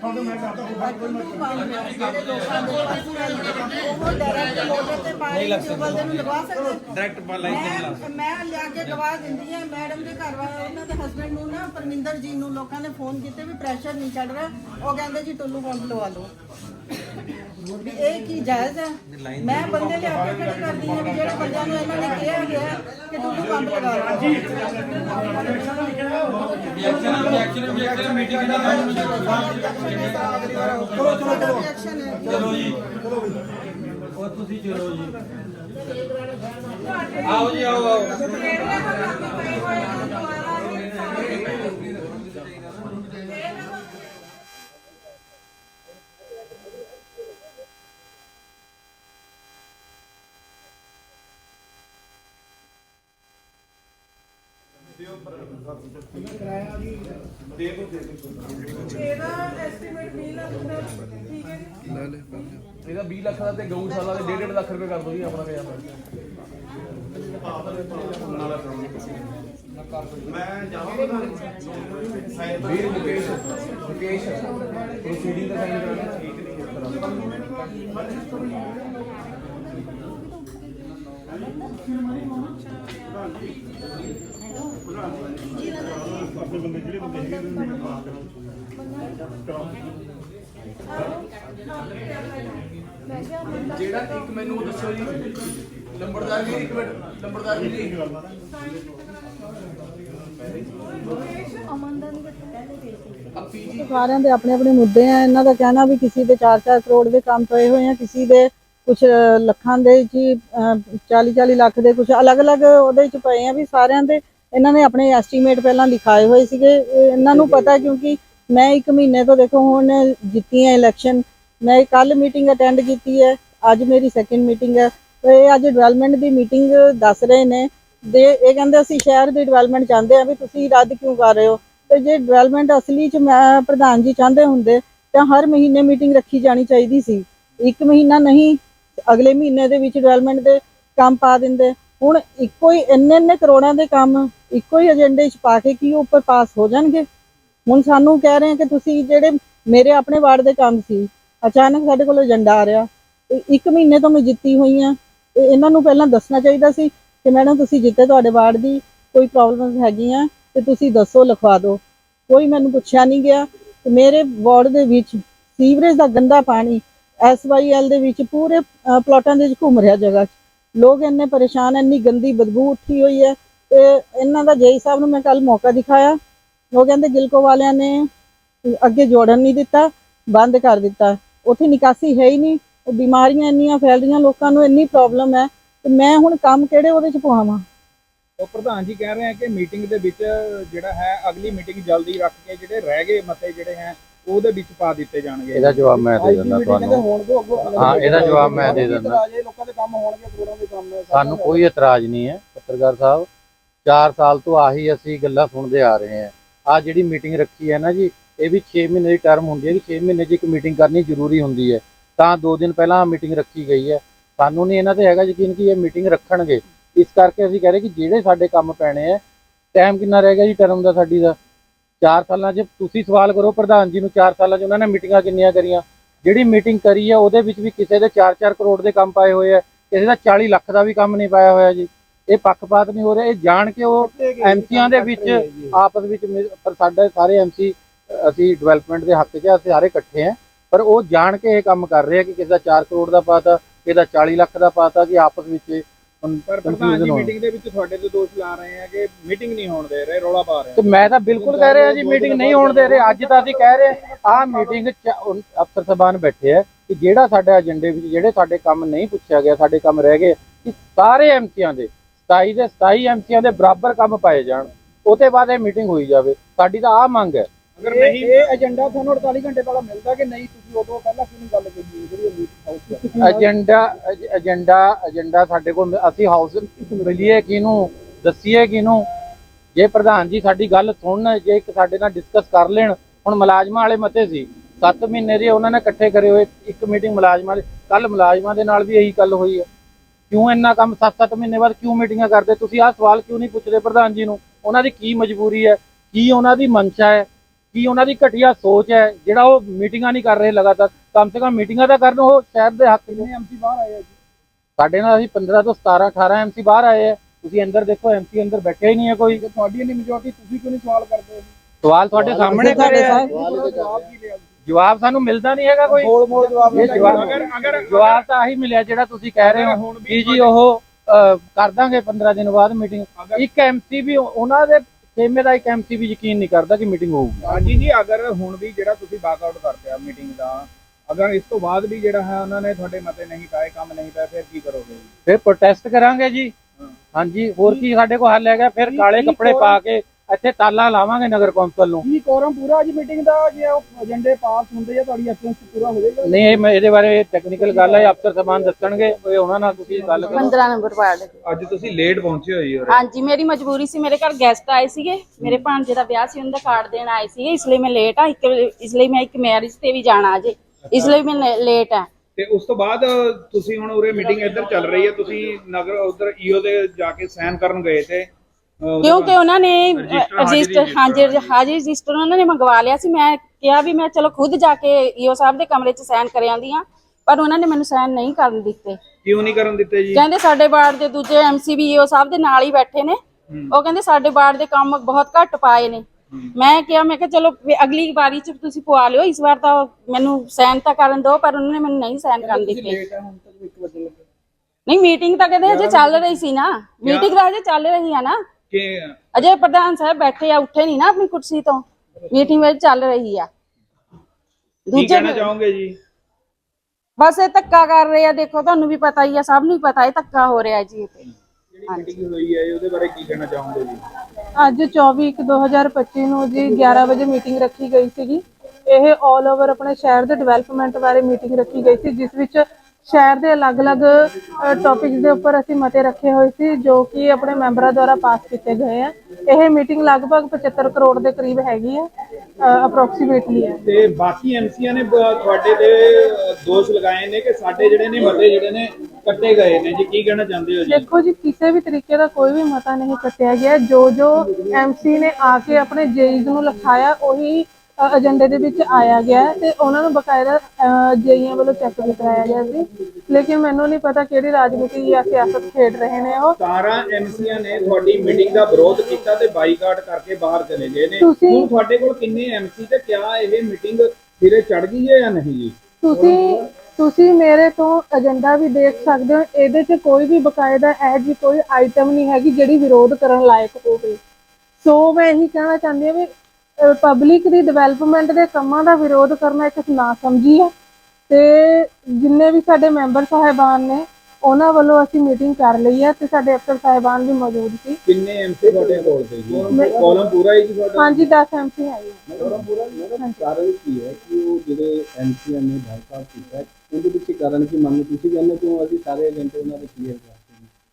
ਡਾਇਰੈਕਟ ਮੈਂ ਲਿਆ ਕੇ ਗਵਾ ਦਿੰਦੀ ਹਾਂ ਮੈਡਮ ਦੇ ਘਰ ਵਾਲੇ ਉਹਨਾਂ ਦੇ ਹਸਬੰਡ ਨੂੰ ਨਾ ਪਰਮਿੰਦਰ ਜੀ ਨੂੰ ਲੋਕਾਂ ਨੇ ਫੋਨ ਕੀਤੇ ਵੀ ਪ੍ਰੈਸ਼ਰ ਨਹੀਂ ਚੜ ਰਿਹਾ। ਉਹ ਕਹਿੰਦੇ ਜੀ ਟੁੱਲੂ ਪੰਪ ਲਵਾ ਲਓ। ਵੀ ਇਹ ਕੀ ਜਾਇਜ਼ ਹੈ ਮੈਂ ਬੰਦੇ ਲਿਆ ਕੇ ਖੜੇ ਕਰਦੀ ਹਾਂ ਵੀ ਜਿਹੜੇ ਬੰਦਿਆਂ ਨੂੰ ਇਹਨਾਂ ਨੇ ਕਿਹਾ ਗਿਆ ਕਿ ਟੁੱਲੂ ਪੰਪ ਲਗਾ ਲਓ ਰਿਐਕਸ਼ਨ ਰਿਐਕਸ਼ਨ ਰਿਐਕਸ਼ਨ ਮੀਟਿੰਗ ਦਾ ਕੰਮ ਚਲੋ ਚਲੋ ਹੈ ਚਲੋ ਜੀ। ਉਹ ਤੁਸੀਂ ਚਲੋ ਜੀ। ਆਓ ਜੀ ਆਓ ਆਓ। ਇਹਦਾ ਐਸਟੀਮੇਟ 20 ਲੱਖ ਦਾ ਠੀਕ ਹੈ ਜੀ ਇਹਦਾ 20 ਲੱਖ ਦਾ ਤੇ ਗਊਸ਼ਾਲਾ ਦੇ 1.5 ਲੱਖ ਰੁਪਏ ਕਰ ਦੋ ਜੀ ਆਪਣਾ ਪਿਆ ਮੈਂ ਜਾਵਾਂਗਾ ਵੀਰ ਮੁਕੇਸ਼ ਮੁਕੇਸ਼ ਪ੍ਰੋਸੀਡਿੰਗ ਦਾ ਸਾਈਨ ਕਰਾਣਾ ਠੀਕ ਨਹੀਂ ਆਪਣੇ ਬੰਦੇ ਜਿਹੜੇ ਬੰਦੇ ਹੈਗੇ ਉਹਨਾਂ ਨੂੰ ਪਾਸ ਕਰਾਓ ਜਿਹੜਾ ਇੱਕ ਮੈਨੂੰ ਉਹ ਦੱਸੋ ਜੀ। ਨੰਬਰਦਾਰ ਜੀ, ਇੱਕ ਮਿੰਟ। ਨੰਬਰਦਾਰ ਜੀ ਸਾਰਿਆਂ ਦੇ ਆਪਣੇ ਆਪਣੇ ਮੁੱਦੇ ਆ। ਇਹਨਾਂ ਦਾ ਕਹਿਣਾ ਵੀ ਕਿਸੇ ਦੇ 4-4 ਕਰੋੜ ਦੇ ਕੰਮ ਪਏ ਹੋਏ ਆ। ਕਿਸੇ ਦੇ ਕੁਝ ਲੱਖਾਂ ਦੇ ਜੀ 40-40 ਲੱਖ ਦੇ ਕੁਝ ਅਲੱਗ-ਅਲੱਗ ਉਹਦੇ ਚ ਪਏ ਆ ਵੀ ਸਾਰਿਆਂ ਦੇ ਇਹਨਾਂ ਨੇ ਆਪਣੇ ਐਸਟੀਮੇਟ ਪਹਿਲਾਂ ਲਿਖਾਏ ਹੋਏ ਸੀਗੇ। ਇਹ ਇਹਨਾਂ ਨੂੰ ਪਤਾ ਕਿਉਂਕਿ ਮੈਂ ਇੱਕ ਮਹੀਨੇ ਤੋਂ ਦੇਖੋ ਹੁਣ ਜਿੱਤੀ ਹੈ ਇਲੈਕਸ਼ਨ ਮੈਂ ਕੱਲ ਮੀਟਿੰਗ ਅਟੈਂਡ ਕੀਤੀ ਹੈ। ਅੱਜ ਮੇਰੀ ਸੈਕਿੰਡ ਮੀਟਿੰਗ ਹੈ। ਤੇ ਇਹ ਅੱਜ ਡਿਵੈਲਪਮੈਂਟ ਦੀ ਮੀਟਿੰਗ ਦੱਸ ਰਹੇ ਨੇ। ਦੇ ਇਹ ਕਹਿੰਦੇ ਅਸੀਂ ਸ਼ਹਿਰ ਦੀ ਡਿਵੈਲਪਮੈਂਟ ਚਾਹੁੰਦੇ ਆ ਵੀ ਤੁਸੀਂ ਰੱਦ ਕਿਉਂ ਕਰ ਰਹੇ ਹੋ? ਤੇ ਜੇ ਡਿਵੈਲਪਮੈਂਟ ਅਸਲੀ ਚ ਮੈਂ ਪ੍ਰਧਾਨ ਜੀ ਚਾਹੁੰਦੇ ਹੁੰਦੇ ਤਾਂ ਹਰ ਮਹੀਨੇ ਮੀਟਿੰਗ ਰੱਖੀ ਜਾਣੀ ਚਾਹੀਦੀ ਸੀ। ਇੱਕ ਮਹੀਨਾ ਨਹੀਂ ਅਗਲੇ ਮਹੀਨੇ ਦੇ ਵਿੱਚ ਡਿਵੈਲਪਮੈਂਟ ਦੇ ਕੰਮ ਪਾ ਦਿੰਦੇ। ਹੁਣ ਇੱਕੋ ਹੀ ਇੰਨੇ ਇੰਨੇ ਕਰੋੜਾਂ ਦੇ ਕੰਮ ਇੱਕੋ ਹੀ ਏਜੰਡੇ 'ਚ ਪਾ ਕੇ ਕੀ ਉਹ ਉੱਪਰ ਪਾਸ ਹੋ ਜਾਣਗੇ? ਹੁਣ ਸਾਨੂੰ ਕਹਿ ਰਹੇ ਆ ਕਿ ਤੁਸੀਂ ਜਿਹੜੇ ਮੇਰੇ ਆਪਣੇ ਵਾਰਡ ਦੇ ਕੰਮ ਸੀ ਅਚਾਨਕ ਸਾਡੇ ਕੋਲ ਏਜੰਡਾ ਆ ਰਿਹਾ। ਤੇ ਇੱਕ ਮਹੀਨੇ ਤੋਂ ਮੈਂ ਜਿੱਤੀ ਹੋਈ ਆ। ਤੇ ਇਹਨਾਂ ਨੂੰ ਪਹਿਲਾਂ ਦੱਸਣਾ ਚਾਹੀਦਾ ਸੀ ਕਿ ਮੈਡਮ ਤੁਸੀਂ ਜਿੱਤੇ ਤੁਹਾਡੇ ਵਾਰਡ ਦੀ ਕੋਈ ਪ੍ਰੋਬਲਮਸ ਹੈਗੀਆਂ ਤੇ ਤੁਸੀਂ ਦੱਸੋ ਲਿਖਵਾ ਦਿਓ। ਕੋਈ ਮੈਨੂੰ ਪੁੱਛਿਆ ਨਹੀਂ ਗਿਆ। ਮੇਰੇ ਵਾਰਡ ਦੇ ਵਿੱਚ ਸੀਵਰੇਜ ਦਾ ਗੰਦਾ ਪਾਣੀ ਐਸਵਾਈਐਲ ਦੇ ਵਿੱਚ ਪੂਰੇ ਅਹ, ਪਲਾਟਾਂ ਦੇ ਵਿੱਚ ਘੁੰਮ ਰਿਹਾ ਜਗ੍ਹਾ 'ਚ। ਲੋਕ ਇੰਨੇ ਪਰੇਸ਼ਾਨ ਇੰਨੀ ਗੰਦੀ ਬਦਬੂ ਉੱਠੀ ਹੋਈ ਹੈ ਤੇ ਇਹਨਾਂ ਦਾ ਜੇਈ ਸਾਹਿਬ ਨੂੰ ਮੈਂ ਕੱਲ ਮੌਕਾ ਦਿਖਾਇਆ। ਉਹ ਕਹਿੰਦੇ ਗਿਲਕੋ ਵਾਲਿਆਂ ਨੇ ਅੱਗੇ ਜੋੜਨ ਨਹੀਂ ਦਿੱਤਾ ਬੰਦ ਕਰ ਦਿੱਤਾ। ਉੱਥੇ ਨਿਕਾਸੀ ਹੈ ਹੀ ਨਹੀਂ। ਉਹ ਬਿਮਾਰੀਆਂ ਇੰਨੀਆਂ ਫੈਲ ਰਹੀਆਂ ਲੋਕਾਂ ਨੂੰ ਇੰਨੀ ਪ੍ਰੋਬਲਮ ਹੈ। ਤੇ ਮੈਂ ਹੁਣ ਕੰਮ ਕਿਹੜੇ ਉਹਦੇ ਚ ਪਵਾਵਾਂ? ਉਹ ਪ੍ਰਧਾਨ ਜੀ ਕਹਿ ਰਹੇ ਆ ਕਿ ਮੀਟਿੰਗ ਦੇ ਵਿੱਚ ਜਿਹੜਾ ਹੈ ਅਗਲੀ ਮੀਟਿੰਗ ਜਲਦੀ ਰੱਖ ਕੇ ਜਿਹੜੇ ਰਹਿ ਗਏ ਮਤੇ ਜਿਹੜੇ ਹੈ ਉਹਦੇ ਵਿੱਚ ਪਾ ਦਿੱਤੇ ਜਾਣਗੇ। ਇਹਦਾ ਜਵਾਬ ਮੈਂ ਦੇ ਦਿੰਦਾ ਤੁਹਾਨੂੰ। ਹਾਂ ਇਹਦਾ ਜਵਾਬ ਮੈਂ ਦੇ ਦਿੰਦਾ। ਲੋਕਾਂ ਦੇ ਕੰਮ ਹੋਣਗੇ ਕਰੋੜਾਂ ਦੇ ਕੰਮ ਹੈ ਸਾਨੂੰ ਕੋਈ ਇਤਰਾਜ਼ ਨਹੀਂ ਹੈ ਪੱਤਰਕਾਰ ਸਾਹਿਬ। 4 ਸਾਲ ਤੋਂ ਆਹੀ ਅਸੀਂ ਗੱਲਾਂ ਸੁਣਦੇ ਆ ਰਹੇ ਹਾਂ। ਆ ਜਿਹੜੀ ਮੀਟਿੰਗ ਰੱਖੀ ਹੈ ਨਾ ਜੀ, ਇਹ ਵੀ 6 ਮਹੀਨੇ ਦੀ ਟਰਮ ਹੁੰਦੀ ਹੈ ਕਿ 6 ਮਹੀਨੇ 'ਚ ਇੱਕ ਮੀਟਿੰਗ ਕਰਨੀ ਜ਼ਰੂਰੀ ਹੁੰਦੀ ਹੈ। ਤਾਂ 2 ਦਿਨ ਪਹਿਲਾਂ ਮੀਟਿੰਗ ਰੱਖੀ ਗਈ ਹੈ। ਸਾਨੂੰ ਨਹੀਂ ਇਹਨਾਂ ਤੇ ਹੈਗਾ ਯਕੀਨ ਕਿ ਇਹ ਮੀਟਿੰਗ ਰੱਖਣਗੇ। ਇਸ ਕਰਕੇ ਅਸੀਂ ਕਹਿ ਰਹੇ ਕਿ ਜਿਹੜੇ ਸਾਡੇ ਕੰਮ ਪੈਣੇ ਆ ਟਾਈਮ ਕਿੰਨਾ ਰਹਿ ਗਿਆ ਜੀ ਟਰਮ ਦਾ ਸਾਡੀ ਦਾ? 4 ਸਾਲਾਂ 'ਚ ਤੁਸੀਂ ਸਵਾਲ ਕਰੋ ਪ੍ਰਧਾਨ ਜੀ ਨੂੰ 4 ਸਾਲਾਂ 'ਚ ਉਹਨਾਂ ਨੇ ਮੀਟਿੰਗਾਂ ਕਿੰਨੀਆਂ ਕਰੀਆਂ? ਜਿਹੜੀ ਮੀਟਿੰਗ ਕਰੀ ਹੈ, ਉਹਦੇ ਵਿੱਚ ਵੀ ਕਿਸੇ ਦੇ 4-4 ਕਰੋੜ ਦੇ ਕੰਮ ਪਾਏ ਹੋਏ ਆ, ਕਿਸੇ ਦਾ 40 ਲੱਖ ਦਾ ਵੀ ਕੰਮ ਨਹੀਂ ਪਾਇਆ ਹੋਇਆ ਜੀ। ਇਹ ਪੱਖਪਾਤ ਨਹੀਂ ਹੋ ਰਿਹਾ ਇਹ ਜਾਣ ਕੇ ਉਹ ਐਮਸੀਆਂ ਦੇ ਵਿੱਚ ਆਪਸ ਵਿੱਚ ਪਰ ਸਾਡੇ ਸਾਰੇ ਐਮਸੀ ਅਸੀਂ ਡਿਵੈਲਪਮੈਂਟ ਦੇ ਹੱਕ 'ਚ ਆ, ਅਸੀਂ ਸਾਰੇ ਇਕੱਠੇ ਆ। ਪਰ ਉਹ ਜਾਣ ਕੇ ਇਹ ਕੰਮ ਕਰ ਰਹੇ ਆ ਕਿ ਕਿਸੇ ਦਾ 4 ਕਰੋੜ ਦਾ ਪਾਤਾ ਕਿਸੇ ਦਾ 40 ਲੱਖ ਦਾ ਪਾਤਾ ਕਿ ਆਪਸ ਵਿੱਚ ਪਰ ਪ੍ਰਧਾਨ ਜੀ। ਮੀਟਿੰਗ ਦੇ ਵਿੱਚ ਤੁਹਾਡੇ ਤੇ ਦੋਸ਼ ਲਾ ਰਹੇ ਆ ਕਿ ਮੀਟਿੰਗ ਨਹੀਂ ਹੋਣ ਦੇ ਰਹੇ ਰੌਲਾ ਪਾ ਰਹੇ ਤੇ ਮੈਂ ਤਾਂ ਬਿਲਕੁਲ ਕਹਿ ਰਿਹਾ ਜੀ ਮੀਟਿੰਗ ਨਹੀਂ ਹੋਣ ਦੇ ਰਹੇ। ਅੱਜ ਤਾਂ ਅਸੀਂ ਕਹਿ ਰਹੇ ਆਹ ਮੀਟਿੰਗ ਅਫਸਰ ਸਾਹਿਬਾਨ ਬੈਠੇ ਆ ਕਿ ਜਿਹੜਾ ਸਾਡੇ ਏਜੰਡੇ ਵਿੱਚ ਜਿਹੜੇ ਸਾਡੇ ਕੰਮ ਨਹੀਂ ਪੁੱਛਿਆ ਗਿਆ ਸਾਡੇ ਕੰਮ ਰਹਿ ਗਏ ਕਿ ਸਾਰੇ ਐਮਸੀਆਂ ਦੇ 27 ਦੇ 27 ਐਮਸੀਆਂ ਦੇ ਬਰਾਬਰ ਕੰਮ ਪਾਏ ਜਾਣ ਉਹਦੇ ਬਾਅਦ ਇਹ ਮੀਟਿੰਗ ਹੋਈ ਜਾਵੇ ਸਾਡੀ ਤਾਂ ਆਹ ਮੰਗ ਹੈ। ਅਗਰ ਨਹੀਂ ਇਹ ਏਜੰਡਾ ਤੁਹਾਨੂੰ 48 ਘੰਟੇ ਪਹਿਲਾਂ ਮਿਲਦਾ ਕਿ ਨਹੀਂ? ਤੁਸੀਂ ਉਦੋਂ ਪਹਿਲਾਂ ਕਿਉਂ ਨਹੀਂ ਗੱਲ ਕੀਤੀ? ਜਿਹੜੀ ਮੀਟਿੰਗ ਹਾਊਸ ਏਜੰਡਾ ਏਜ- ਏਜੰਡਾ ਏਜੰਡਾ ਸਾਡੇ ਕੋਲ ਅਸੀਂ ਹਾਊਸ ਮਿਲੀਏ ਕਿਹਨੂੰ ਦੱਸੀਏ ਕਿਹਨੂੰ? ਜੇ ਪ੍ਰਧਾਨ ਜੀ ਸਾਡੀ ਗੱਲ ਸੁਣਨ ਜੇ ਇੱਕ ਸਾਡੇ ਨਾਲ ਡਿਸਕਸ ਕਰ ਲੈਣ ਹੁਣ ਮੁਲਾਜ਼ਮਾਂ ਵਾਲੇ ਮਤੇ ਸੀ। 7 ਮਹੀਨੇ ਦੇ ਉਹਨਾਂ ਨੇ ਇਕੱਠੇ ਕਰੇ ਹੋਏ ਇੱਕ ਮੀਟਿੰਗ ਮੁਲਾਜ਼ਮਾਂ ਦੀ ਕੱਲ ਮੁਲਾਜ਼ਮਾਂ ਦੇ ਨਾਲ ਵੀ ਇਹੀ ਗੱਲ ਹੋਈ ਹੈ। ਕਿਉਂ ਇੰਨਾ ਕੰਮ 7-7 ਮਹੀਨੇ ਬਾਅਦ ਕਿਉਂ ਮੀਟਿੰਗਾਂ ਕਰਦੇ? ਤੁਸੀਂ ਆਹ ਸਵਾਲ ਕਿਉਂ ਨਹੀਂ ਪੁੱਛਦੇ ਪ੍ਰਧਾਨ ਜੀ ਨੂੰ? ਉਹਨਾਂ ਦੀ ਕੀ ਮਜਬੂਰੀ ਹੈ? ਕੀ ਉਹਨਾਂ ਦੀ ਮਨਸ਼ਾ ਹੈ? ਕੀ ਉਹਨਾਂ ਦੀ ਘਟੀਆ ਸੋਚ ਹੈ? ਜਿਹੜਾ ਉਹ ਮੀਟਿੰਗਾਂ ਨਹੀਂ ਕਰ ਰਹੇ ਲਗਾਤਾਰ। ਕਮ ਸੇ ਕਮ ਮੀਟਿੰਗਾਂ ਤਾਂ ਕਰਨ ਉਹ ਸ਼ਹਿਰ ਦੇ ਹੱਕ 'ਚ ਐਮਸੀ ਬਾਹਰ ਆਏ ਆ ਜੀ? ਸਾਡੇ ਨਾਲ ਅਸੀਂ 15 ਤੋਂ 17 18 ਐਮਸੀ ਬਾਹਰ ਆਏ ਆ। ਤੁਸੀਂ ਅੰਦਰ ਦੇਖੋ ਐਮਸੀ ਅੰਦਰ ਬੈਠਿਆ ਹੀ ਨਹੀਂ ਹੈ ਕੋਈ। ਤੁਹਾਡੀ ਇੰਨੀ ਮੈਜੋਰਟੀ ਤੁਸੀਂ ਕਿਉਂ ਨਹੀਂ ਸਵਾਲ ਕਰਦੇ ਹੋ ਸਵਾਲ ਤੁਹਾਡੇ ਸਾਹਮਣੇ ਕਰੇ ਆ। ਜਵਾਬ ਸਾਨੂੰ ਮਿਲਦਾ ਨਹੀਂ ਹੈਗਾ ਕੋਈ। ਮੋੜ ਮੋੜ ਜਵਾਬ ਇਹ ਜਵਾਬ ਅਗਰ ਅਗਰ ਜਵਾਬ ਤਾਂ ਆਹੀ ਮਿਲਿਆ ਜਿਹੜਾ ਤੁਸੀਂ ਕਹਿ ਰਹੇ ਹੋ ਵੀ ਜੀ ਉਹ ਕਰ ਦਾਂਗੇ 15 ਦਿਨ ਬਾਅਦ ਮੀਟਿੰਗ। ਇੱਕ ਐਮਸੀ ਵੀ ਉਹਨਾਂ ਦੇ ਖੇਮੇ ਦਾ ਇੱਕ ਐਮਸੀ ਵੀ ਯਕੀਨ ਨਹੀਂ ਕਰਦਾ ਕਿ ਮੀਟਿੰਗ ਹੋਊਗੀ। ਹਾਂਜੀ ਜੀ ਅਗਰ ਹੁਣ ਵੀ ਜਿਹੜਾ ਤੁਸੀਂ ਬਾਕ ਆਊਟ ਕਰਦੇ ਆ ਮੀਟਿੰਗ ਦਾ ਅਗਰ ਇਸ ਤੋਂ ਬਾਅਦ ਵੀ ਜਿਹੜਾ ਹੈ ਉਹਨਾਂ ਨੇ ਤੁਹਾਡੇ ਮਤੇ ਨਹੀਂ ਪਾਏ ਕੰਮ ਨਹੀਂ ਪਾਏ ਫਿਰ ਕੀ ਕਰੋਗੇ? ਫਿਰ ਪ੍ਰੋਟੈਸਟ ਕਰਾਂਗੇ ਜੀ। ਹਾਂਜੀ ਹੋਰ ਕੀ ਸਾਡੇ ਕੋਲ ਹੱਲ ਹੈਗਾ? ਫਿਰ ਕਾਲੇ ਕੱਪੜੇ ਪਾ ਕੇ ਇੱਥੇ ਤਾਲਾ ਲਾਵਾਂਗੇ ਨਗਰ ਕੌਂਸਲ ਨੂੰ। ਕੀ ਕੋਰਮ ਪੂਰਾ ਅੱਜ ਮੀਟਿੰਗ ਦਾ? ਜੇ ਉਹ ਏਜੰਡੇ ਪਾਸ ਹੁੰਦੇ ਆ ਤੁਹਾਡੀ ਐਕਸੈਂਸ ਪੂਰਾ ਹੋ ਜਾਏਗਾ? ਨਹੀਂ ਇਹ ਮੈਂ ਇਹਦੇ ਬਾਰੇ ਟੈਕਨੀਕਲ ਗੱਲ ਹੈ ਅਫਸਰ ਸਮਾਨ ਦੱਸਣਗੇ ਇਹ ਉਹਨਾਂ ਨਾਲ ਤੁਸੀਂ ਗੱਲ ਕਰੋ। 15 ਨੰਬਰ ਵਾਰਡ। ਅੱਜ ਤੁਸੀਂ ਲੇਟ ਪਹੁੰਚੇ ਹੋਈ ਹੋ। ਹਾਂਜੀ ਮੇਰੀ ਮਜਬੂਰੀ ਸੀ ਮੇਰੇ ਘਰ ਗੈਸਟ ਆਏ ਸੀਗੇ। ਮੇਰੇ ਭਾਂਜੇ ਦਾ ਵਿਆਹ ਸੀ ਉਹਨਾਂ ਦਾ ਕਾਰਡ ਦੇਣ ਆਏ ਸੀਗੇ ਇਸ ਲਈ ਮੈਂ ਲੇਟ ਆ ਇੱਕ ਇਸ ਲਈ ਮੈਂ ਇੱਕ ਮੈਰਿਜ ਤੇ ਵੀ ਜਾਣਾ ਅਜੇ। ਇਸ ਲਈ ਮੈਂ ਲੇਟ ਆ। ਤੇ ਉਸ ਤੋਂ ਬਾਅਦ ਤੁਸੀਂ ਹੁਣ ਉਰੇ ਮੀਟਿੰਗ ਇੱਧਰ ਚੱਲ ਰਹੀ ਹੈ ਤੁਸੀਂ ਨਗਰ ਉਧਰ ਈਓ ਦੇ ਜਾ ਕੇ ਸਾਈਨ ਕਰਨ ਗਏ ਤੇ ਕਿਉਂਕਿ ਉਹਨਾਂ ਨੇ ਰਜਿਸਟਰ ਹਾਂਜੀ ਹਾਜ਼ਰੀ ਰਜਿਸਟਰ ਉਹਨਾਂ ਨੇ ਮੰਗਵਾ ਲਿਆ ਸੀ। ਮੈਂ ਕਿਹਾ ਵੀ ਮੈਂ ਚਲੋ ਖੁਦ ਜਾ ਕੇ ਈਓ ਸਾਹਿਬ ਦੇ ਕਮਰੇ 'ਚ ਸਾਈਨ ਕਰ ਆਂਦੀ ਆ ਪਰ ਉਹਨਾਂ ਨੇ ਮੈਨੂੰ ਸਾਈਨ ਨਹੀਂ ਕਰਨ ਦਿੱਤੇ। ਕਿਉਂ ਨਹੀਂ ਕਰਨ ਦਿੱਤੇ ਜੀ? ਕਹਿੰਦੇ ਸਾਡੇ ਵਾਰਡ ਦੇ ਦੂਜੇ ਐਮਸੀ ਵੀ ਈਓ ਸਾਹਿਬ ਦੇ ਨਾਲ ਹੀ ਬੈਠੇ ਨੇ। ਉਹ ਕਹਿੰਦੇ ਸਾਡੇ ਵਾਰਡ ਦੇ ਕੰਮ ਬਹੁਤ ਘੱਟ ਪਾਏ ਨੇ। ਮੈਂ ਕਿਹਾ ਮੈਂ ਕਿਹਾ ਚਲੋ ਅਗਲੀ ਵਾਰੀ ਚ ਤੁਸੀਂ ਪਵਾ ਲਿਓ ਇਸ ਵਾਰ ਤਾਂ ਮੈਨੂੰ ਸਾਈਨ ਤਾਂ ਕਰਨ ਦਿਓ ਪਰ ਉਹਨਾਂ ਨੇ ਮੈਨੂੰ ਨਹੀਂ ਸਾਈਨ ਕਰਨ ਦਿੱਤੇ। ਲੇਟ ਹੈ ਹੁਣ ਤੱਕ 1 ਵਜੇ ਲੱਗੇ। ਨਹੀਂ ਮੀਟਿੰਗ ਤਾਂ ਕਹਿੰਦੇ ਅਜੇ ਚੱਲ ਰਹੀ ਸੀ ਨਾ। ਮੀਟਿੰਗ ਤਾਂ ਅਜੇ ਚੱਲ ਰਹੀ ਆ ਨਾ। ਕਿ ਅਜੇ ਪ੍ਰਧਾਨ ਸਾਹਿਬ ਬੈਠੇ ਆ ਉੱਠੇ ਨਹੀਂ ਨਾ ਆਪਣੀ ਕੁਰਸੀ ਤੋਂ। ਮੀਟਿੰਗ ਵਿੱਚ ਚੱਲ ਰਹੀ ਆ। ਕੀ ਦੂਜੇ ਕਹਿਣਾ ਚਾਹੋਗੇ ਜੀ? ਬਸ ਇਹ ਧੱਕਾ ਕਰ ਰਹੇ ਆ ਦੇਖੋ ਤੁਹਾਨੂੰ ਵੀ ਪਤਾ ਹੀ ਆ ਸਭ ਨੂੰ ਹੀ ਪਤਾ ਇਹ ਧੱਕਾ ਹੋ ਰਿਹਾ ਜੀ ਇੱਥੇ ਜਿਹੜੀ ਮੀਟਿੰਗ ਹੋਈ ਹੈ ਉਹਦੇ ਬਾਰੇ ਕੀ ਕਹਿਣਾ ਚਾਹੋਗੇ ਜੀ? ਅੱਜ 24/1/2025 ਨੂੰ ਜੀ 11 ਵਜੇ ਮੀਟਿੰਗ ਰੱਖੀ ਗਈ ਸੀਗੀ। ਇਹ 올 ਓਵਰ ਆਪਣੇ ਸ਼ਹਿਰ ਦੇ ਡਿਵੈਲਪਮੈਂਟ ਬਾਰੇ ਮੀਟਿੰਗ ਰੱਖੀ ਗਈ ਸੀ ਜਿਸ ਵਿੱਚ ਸ਼ਹਿਰ ਦੇ ਅਲੱਗ-ਅਲੱਗ ਟੌਪਿਕਸ ਦੇ ਉੱਪਰ ਅਸੀਂ ਮਤੇ ਰੱਖੇ ਹੋਏ ਸੀ ਜੋ ਕਿ ਆਪਣੇ ਮੈਂਬਰਾਂ ਦੁਆਰਾ ਪਾਸ ਕੀਤੇ ਗਏ ਆ। ਇਹ ਮੀਟਿੰਗ ਲਗਭਗ 75 ਕਰੋੜ ਦੇ ਕਰੀਬ ਹੈਗੀ ਹੈ ਅਪਰੋਕਸੀਮੇਟਲੀ ਹੈ ਤੇ ਬਾਕੀ ਐਮਸੀਆਂ ਨੇ ਬ- ਤੁਹਾਡੇ ਤੇ ਦੋਸ਼ ਲਗਾਏ ਨੇ ਕਿ ਸਾਡੇ ਜਿਹੜੇ ਨੇ ਮਤੇ ਜਿਹੜੇ ਨੇ ਕੱਟੇ ਗਏ ਨੇ। ਜੀ ਕੀ ਕਹਿਣਾ ਚਾਹੁੰਦੇ ਹੋ ਜੀ? ਦੇਖੋ ਜੀ ਕਿਸੇ ਵੀ ਤਰੀਕੇ ਦਾ ਕੋਈ ਵੀ ਮਤਾ ਨਹੀਂ ਕੱਟਿਆ ਗਿਆ। ਜੋ ਜੋ ਐਮਸੀ ਨੇ ਆ ਕੇ ਆਪਣੇ ਜੇਈਜ਼ ਨੂੰ ਲਿਖਾਇਆ ਉਹੀ ਏਜੰਡੇ ਦੇ ਵਿੱਚ ਆਇਆ ਗਿਆ ਹੈ ਤੇ ਉਹਨਾਂ ਨੂੰ ਬਕਾਇਦਾ ਜੇਈਆਂ ਵੱਲੋਂ ਚੈੱਕ ਵੀ ਕਰਾਇਆ ਗਿਆ ਸੀ। ਲੇਕਿਨ ਮੈਨੂੰ ਨਹੀਂ ਪਤਾ ਕਿਹੜੀ ਰਾਜਨੀਤੀ ਜਾਂ ਸਿਆਸਤ ਖੇਡ ਰਹੇ ਨੇ ਉਹ। 17 ਐਮਸੀਆਂ ਨੇ ਤੁਹਾਡੀ ਮੀਟਿੰਗ ਦਾ ਵਿਰੋਧ ਕੀਤਾ ਤੇ ਬਾਈਕਾਟ ਕਰਕੇ ਬਾਹਰ ਚਲੇ ਗਏ ਨੇ। ਤੁਸੀਂ- ਹੁਣ ਤੁਹਾਡੇ ਕੋਲ ਕਿੰਨੇ ਐਮਸੀ ਤੇ ਕਿਆ ਇਹ ਮੀਟਿੰਗ ਸਿਰੇ ਚੜ ਗਈ ਹੈ ਜਾਂ ਨਹੀਂ ਜੀ? ਤੁਸੀਂ ਤੁਸੀਂ ਮੇਰੇ ਤੋਂ ਏਜੰਡਾ ਵੀ ਦੇਖ ਸਕਦੇ ਹੋ। ਇਹਦੇ 'ਚ ਕੋਈ ਵੀ ਬਕਾਇਦਾ ਇਹੋ ਜਿਹੀ ਕੋਈ ਆਈਟਮ ਨਹੀਂ ਹੈਗੀ ਜਿਹੜੀ ਵਿਰੋਧ ਕਰਨ ਲਾਇਕ ਹੋਵੇ। ਸੋ ਮੈਂ ਇਹੀ ਕਹਿਣਾ ਚਾਹੁੰਦੀ ਹਾਂ ਵੀ ਪਬਲਿਕ ਦੀ ਡਿਵੈਲਪਮੈਂਟ ਦੇ ਕੰਮਾਂ ਦਾ ਵਿਰੋਧ ਕਰਨਾ ਇੱਕ ਨਾ ਸਮਝੀ ਹੈ ਤੇ ਜਿੰਨੇ ਵੀ ਸਾਡੇ ਮੈਂਬਰ ਸਾਹਿਬਾਨ ਨੇ ਉਹਨਾਂ ਵੱਲੋਂ ਅਸੀਂ ਮੀਟਿੰਗ ਕਰ ਲਈ ਹੈ ਤੇ ਸਾਡੇ ਅਫਸਰ ਸਾਹਿਬਾਨ ਵੀ ਮੌਜੂਦ ਸੀ। ਕਿੰਨੇ ਐਮਸੀ ਤੁਹਾਡੇ ਕੋਲ ਤੇ ਜੀ? ਕਾਲਮ ਪੂਰਾ ਹੀ ਜੀ ਤੁਹਾਡਾ? ਹਾਂਜੀ 10 ਐਮਸੀ ਹੈਗੇ ਕਾਰਨ ਕੀ ਹੈ ਕਿ ਉਹ ਜਿਹੜੇ ਐਮਸੀਐਮ ਨੇ ਭਾਈਕਾਟ ਕੀਤਾ ਹੈ, ਉਹਦੇ ਪਿੱਛੇ ਕਾਰਨ ਕੀ ਮੰਨ ਤੁਸੀਂ ਕਹਿੰਦੇ ਕਿਉਂ ਅਸੀਂ ਸਾਰੇ ਏਜੰਟ ਉਹਨਾਂ ਦੇ ਕਲੀਅਰ ਕਰਦੇ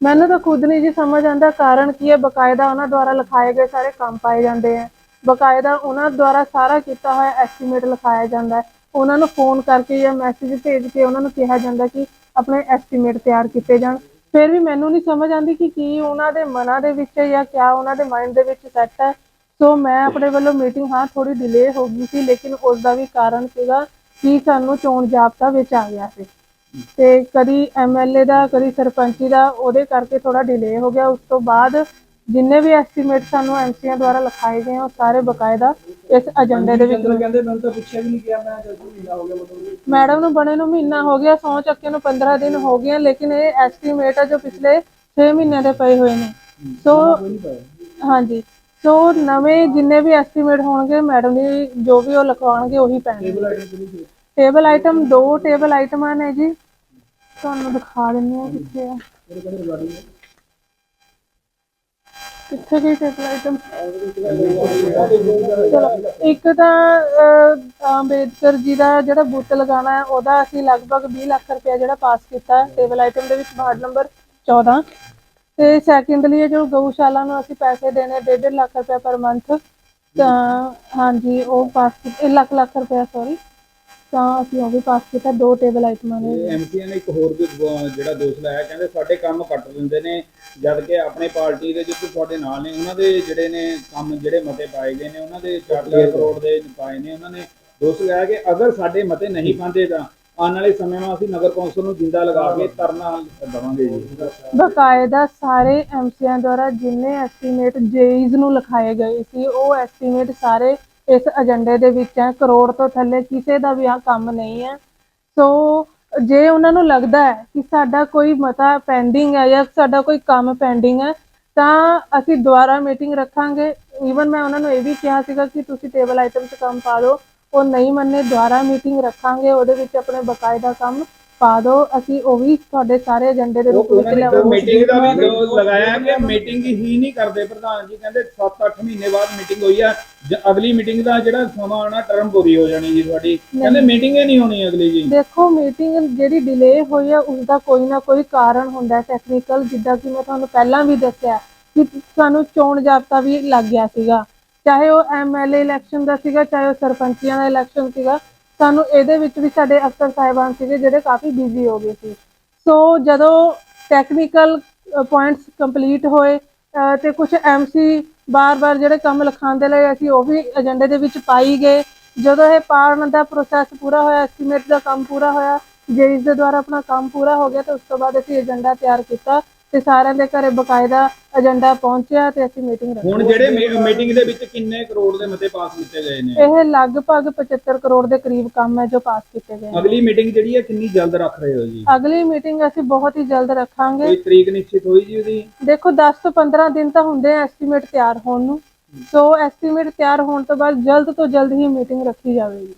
ਮੈਨੂੰ ਤਾਂ ਖੁਦ ਨਹੀਂ ਜੀ ਸਮਝ ਆਉਂਦਾ ਕਾਰਨ ਕੀ ਹੈ। ਬਕਾਇਦਾ ਉਹਨਾਂ ਦੁਆਰਾ ਲਿਖਾਏ ਗਏ ਸਾਰੇ ਕੰਮ ਪਾਏ ਜਾਂਦੇ ਆ। ਬਕਾਇਦਾ ਉਹਨਾਂ ਦੁਆਰਾ ਸਾਰਾ ਕੀਤਾ ਹੋਇਆ ਐਸਟੀਮੇਟ ਲਿਖਾਇਆ ਜਾਂਦਾ ਹੈ। ਉਹਨਾਂ ਨੂੰ ਫੋਨ ਕਰਕੇ ਜਾਂ ਮੈਸੇਜ ਭੇਜ ਕੇ ਉਹਨਾਂ ਨੂੰ ਕਿਹਾ ਜਾਂਦਾ ਕਿ ਆਪਣੇ ਐਸਟੀਮੇਟ ਤਿਆਰ ਕੀਤੇ ਜਾਣ। ਫਿਰ ਵੀ ਮੈਨੂੰ ਨਹੀਂ ਸਮਝ ਆਉਂਦੀ ਕਿ ਕੀ ਉਹਨਾਂ ਦੇ ਮਨਾਂ ਦੇ ਵਿੱਚ ਜਾਂ ਕਿਆ ਉਹਨਾਂ ਦੇ ਮਾਈਂਡ ਦੇ ਵਿੱਚ ਸੈੱਟ ਹੈ। ਸੋ ਮੈਂ ਆਪਣੇ ਵੱਲੋਂ ਮੀਟਿੰਗ ਹਾਂ ਥੋੜੀ ਡਿਲੇ ਹੋ ਗਈ ਸੀ, ਲੇਕਿਨ ਉਸ ਦਾ ਵੀ ਕਾਰਨ ਸੀਗਾ ਕਿ ਸਾਨੂੰ ਚੋਣ ਜਾਬਤਾ ਵਿੱਚ ਆ ਗਿਆ ਸੀ। ਤੇ ਕਦੀ ਐਮਐਲਏ ਦਾ, ਕਦੀ ਸਰਪੰਚੀ ਦਾ, ਉਹਦੇ ਕਰਕੇ ਥੋੜਾ ਡਿਲੇ ਹੋ ਗਿਆ। ਉਸ ਤੋਂ ਬਾਅਦ ਜਿੰਨੇ ਵੀ ਐਸਟੀਮੇਟ ਸਾਨੂੰ ਐਮਸੀਆਂ ਦੁਆਰਾ ਲਿਖਾਏ ਗਏ ਆ ਉਹ ਸਾਰੇ ਬਕਾਇਦਾ ਇਸ ਏਜੰਡੇ ਦੇ ਵਿੱਚ ਕਹਿੰਦੇ ਮੈਨੂੰ ਤਾਂ ਪੁੱਛਿਆ ਵੀ ਨਹੀਂ ਗਿਆ ਮੈਂ ਜਦ ਮਹੀਨਾ ਹੋ ਗਿਆ ਮਤਲਬ ਮੈਡਮ ਨੂੰ ਬਣੇ ਨੂੰ ਮਹੀਨਾ ਹੋ ਗਿਆ ਸੌ ਚੱਕੇ ਨੂੰ 15 ਦਿਨ ਹੋ ਗਏ ਆ, ਲੇਕਿਨ ਇਹ ਐਸਟੀਮੇਟ ਆ ਜੋ ਪਿਛਲੇ 6 ਮਹੀਨਿਆਂ ਦੇ ਪਏ ਹੋਏ ਨੇ। ਸੋ ਹਾਂਜੀ ਸੋ ਨਵੇਂ ਜਿੰਨੇ ਵੀ ਐਸਟੀਮੇਟ ਹੋਣਗੇ ਮੈਡਮ ਦੀ ਜੋ ਵੀ ਉਹ ਲਿਖਵਾਉਣਗੇ ਉਹੀ ਪੈਣਗੇ। ਟੇਬਲ ਆਈਟਮ ਦੋ ਟੇਬਲ ਆਈਟਮਾਂ ਨੇ ਜੀ। ਤੁਹਾਨੂੰ ਦਿਖਾ ਦਿੰਦੇ ਆ। ਕਿੱਥੇ ਆ? ਕਿੱਥੇ ਗਈ ਟੇਬਲ ਆਈਟਮ ਚਲੋ ਇੱਕ ਤਾਂ ਅਹ, ਅੰਬੇਦਕਰ ਜੀ ਦਾ ਜਿਹੜਾ ਬੁੱਤ ਲਗਾਉਣਾ ਹੈ ਉਹਦਾ ਅਸੀਂ ਲਗਭਗ 20 ਲੱਖ ਰੁਪਇਆ ਜਿਹੜਾ ਪਾਸ ਕੀਤਾ ਹੈ ਟੇਬਲ ਆਈਟਮ ਦੇ ਵਿੱਚ ਵਾਰਡ ਨੰਬਰ 14 ਤੇ ਸੈਕੰਡਲੀ ਇਹ ਜੋ ਗਊਸ਼ਾਲਾ ਨੂੰ ਅਸੀਂ ਪੈਸੇ ਦੇਣੇ 1.5 ਲੱਖ ਰੁਪਇਆ ਪਰ ਮੰਥ ਤਾਂ ਹਾਂਜੀ ਉਹ ਪਾਸ ਕੀਤਾ 1 ਲੱਖ ਲੱਖ ਰੁਪਇਆ ਸੌਰੀ ਤਾਂ ਅਸੀਂ ਉਹ ਵੀ ਪਾਸ ਕੀਤਾ ਦੋ ਟੇਬਲ ਆਈਟਮਾਂ ਨੇ। ਐਮਸੀਆਂ ਨੇ ਇੱਕ ਹੋਰ ਵੀ ਜਿਹੜਾ ਦੋਸ਼ ਲਾਇਆ ਕਹਿੰਦੇ ਸਾਡੇ ਕੰਮ ਕੱਟ ਦਿੰਦੇ ਨੇ ਜਦ ਕਿ ਆਪਣੇ ਪਾਰਟੀ ਦੇ ਜਿੱਥੇ ਤੁਹਾਡੇ ਨਾਲ ਨੇ ਉਹਨਾਂ ਦੇ ਜਿਹੜੇ ਨੇ ਕੰਮ ਜਿਹੜੇ ਮਤੇ ਪਾਏ ਗਏ ਨੇ ਉਹਨਾਂ ਦੇ 4 ਕਰੋੜ ਦੇ ਪਾਏ ਨੇ ਉਹਨਾਂ ਨੇ ਦੋਸ਼ ਲਾਇਆ ਕਿ ਅਗਰ ਸਾਡੇ ਮਤੇ ਨਹੀਂ ਪਾਉਂਦੇ ਤਾਂ ਆਉਣ ਵਾਲੇ ਸਮੇਂ ਵਿੱਚ ਅਸੀਂ ਨਗਰ ਕੌਂਸਲ ਨੂੰ ਜਿੰਦਾ ਲਗਾ ਕੇ ਧਰਨਾ ਦੇਵਾਂਗੇ ਜੀ। ਬਕਾਇਦਾ ਸਾਰੇ ਐਮਸੀਆਂ ਦੁਆਰਾ ਜਿੰਨੇ ਐਸਟੀਮੇਟ ਜੇਈਜ਼ ਨੂੰ ਲਿਖਾਏ ਗਏ ਸੀ ਉਹ ਐਸਟੀਮੇਟ ਸਾਰੇ ਇਸ ਏਜੰਡੇ ਦੇ ਵਿੱਚ ਹੈ, ਕਰੋੜ ਤੋਂ ਥੱਲੇ ਕਿਸੇ ਦਾ ਵੀ ਆ ਕੰਮ ਨਹੀਂ ਹੈ। ਸੋ ਜੇ ਉਹਨਾਂ ਨੂੰ ਲੱਗਦਾ ਹੈ ਕਿ ਸਾਡਾ ਕੋਈ ਮਤਾ ਪੈਂਡਿੰਗ ਹੈ ਜਾਂ ਸਾਡਾ ਕੋਈ ਕੰਮ ਪੈਂਡਿੰਗ ਹੈ, ਤਾਂ ਅਸੀਂ ਦੁਬਾਰਾ ਮੀਟਿੰਗ ਰੱਖਾਂਗੇ। ਈਵਨ ਮੈਂ ਉਹਨਾਂ ਨੂੰ ਇਹ ਵੀ ਕਿਹਾ ਸੀਗਾ ਕਿ ਤੁਸੀਂ ਟੇਬਲ ਆਈਟਮ 'ਚ ਕੰਮ ਪਾ ਦਿਓ। ਉਹ ਨਹੀਂ ਮੰਨੇ, ਦੁਬਾਰਾ ਮੀਟਿੰਗ ਰੱਖਾਂਗੇ। ਉਹਦੇ ਵਿੱਚ ਆਪਣੇ ਬਕਾਇਦਾ ਕੰਮ ਪਾ ਦਿਓ ਅਸੀਂ ਉਹ ਵੀ ਤੁਹਾਡੇ ਸਾਰੇ ਏਜੰਡੇ ਦੇ ਰੂਪ ਵਿੱਚ ਮੀਟਿੰਗ ਦਾ ਵੀ ਦੋਸ਼ ਲਗਾਇਆ ਕਿ ਮੀਟਿੰਗ ਹੀ ਨਹੀਂ ਕਰਦੇ ਪ੍ਰਧਾਨ ਜੀ ਕਹਿੰਦੇ 7-8 ਮਹੀਨੇ ਬਾਅਦ ਮੀਟਿੰਗ ਹੋਈ ਆ ਜ- ਅਗਲੀ ਮੀਟਿੰਗ ਦਾ ਜਿਹੜਾ ਸਮਾਂ ਆਉਣਾ ਟਰਮ ਪੂਰੀ ਹੋ ਜਾਣੀ ਜੀ ਤੁਹਾਡੀ। ਕਹਿੰਦੇ ਮੀਟਿੰਗ ਹੀ ਨਹੀਂ ਹੋਣੀ ਅਗਲੀ ਜੀ। ਦੇਖੋ ਮੀਟਿੰਗ ਜਿਹੜੀ ਡਿਲੇ ਹੋਈ ਹੈ ਉਸ ਦਾ ਕੋਈ ਨਾ ਕੋਈ ਕਾਰਨ ਹੁੰਦਾ ਟੈਕਨੀਕਲ ਜਿੱਦਾਂ ਕਿ ਮੈਂ ਤੁਹਾਨੂੰ ਪਹਿਲਾਂ ਵੀ ਦੱਸਿਆ ਕਿ ਸਾਨੂੰ ਚੋਣ ਜਾਬਤਾ ਵੀ ਲੱਗ ਗਿਆ ਸੀਗਾ। ਚਾਹੇ ਉਹ ਐਮਐਲਏ ਇਲੈਕਸ਼ਨ ਦਾ ਸੀਗਾ ਚਾਹੇ ਉਹ ਸਰਪੰਚੀਆਂ ਦਾ ਇਲੈਕਸ਼ਨ ਸੀਗਾ ਸਾਨੂੰ ਇਹਦੇ ਵਿੱਚ ਵੀ ਸਾਡੇ ਅਫਸਰ ਸਾਹਿਬਾਨ ਸੀਗੇ ਜਿਹੜੇ ਕਾਫੀ ਬਿਜ਼ੀ ਹੋ ਗਏ ਸੀ। ਸੋ ਜਦੋਂ ਟੈਕਨੀਕਲ ਪੁਆਇੰਟਸ ਕੰਪਲੀਟ ਹੋਏ ਅਹ ਤੇ ਕੁਝ ਐਮਸੀ ਬਾਰ-ਬਾਰ ਜਿਹੜੇ ਕੰਮ ਲਿਖਾਉਂਦੇ ਲਈ ਅਸੀਂ ਉਹ ਵੀ ਏਜੰਡੇ ਦੇ ਵਿੱਚ ਪਾਈ ਗਏ। ਜਦੋਂ ਇਹ ਪਾੜਨ ਦਾ ਪ੍ਰੋਸੈਸ ਪੂਰਾ ਹੋਇਆ ਐਸਟੀਮੇਟ ਦਾ ਕੰਮ ਪੂਰਾ ਹੋਇਆ ਜੇਈਸ ਦੇ ਦੁਆਰਾ ਆਪਣਾ ਕੰਮ ਪੂਰਾ ਹੋ ਗਿਆ, ਤੇ ਉਸ ਤੋਂ ਬਾਅਦ ਅਸੀਂ ਏਜੰਡਾ ਤਿਆਰ ਕੀਤਾ। ਤੇ ਸਾਰਿਆਂ ਦੇ ਘਰੇ ਬਕਾਇਦਾ ਏਜੰਡਾ ਪਹੁੰਚਿਆ ਤੇ ਅਸੀਂ ਮੀਟਿੰਗ ਰੱਖੀ। ਹੁਣ ਜਿਹੜੇ ਮੀਟਿੰਗ ਦੇ ਵਿੱਚ ਕਿੰਨੇ ਕਰੋੜ ਦੇ ਮਤੇ ਪਾਸ ਕੀਤੇ ਗਏ ਨੇ? ਇਹ ਲਗਭਗ 75 ਕਰੋੜ ਦੇ ਕਰੀਬ ਕੰਮ ਹੈ ਜੋ ਪਾਸ ਕੀਤੇ ਗਏ ਨੇ। ਅਗਲੀ ਮੀਟਿੰਗ ਜਿਹੜੀ ਹੈ ਕਿੰਨੀ ਜਲਦ ਰੱਖ ਰਹੇ ਹੋ ਜੀ? ਅਗਲੀ ਮੀਟਿੰਗ ਅਸੀਂ ਬਹੁਤ ਹੀ ਜਲਦ ਰੱਖਾਂਗੇ। ਕੋਈ ਤਰੀਕ ਨਿਸ਼ਚਿਤ ਹੋਈ ਜੀ ਉਹਦੀ? ਦੇਖੋ 10 ਤੋਂ 15 ਦਿਨ ਤਾਂ ਹੁੰਦੇ ਆ ਐਸਟੀਮੇਟ ਤਿਆਰ ਹੋਣ ਨੂੰ। ਸੋ ਐਸਟੀਮੇਟ ਤਿਆਰ ਹੋਣ ਤੋਂ ਬਾਅਦ ਜਲਦ ਤੋਂ ਜਲਦ ਹੀ ਮੀਟਿੰਗ ਰੱਖੀ ਜਾਵੇਗੀ।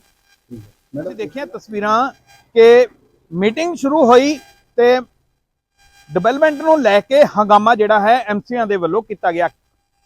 ਤੁਸੀਂ ਦੇਖਿਆ ਤਸਵੀਰਾਂ ਕਿ ਮੀਟਿੰਗ ਸ਼ੁਰੂ ਹੋਈ ਤੇ ਡਿਵੈਲਪਮੈਂਟ ਨੂੰ ਲੈ ਕੇ ਹੰਗਾਮਾ ਜਿਹੜਾ ਹੈ ਐਮਸੀਆਂ ਦੇ ਵੱਲੋਂ ਕੀਤਾ ਗਿਆ।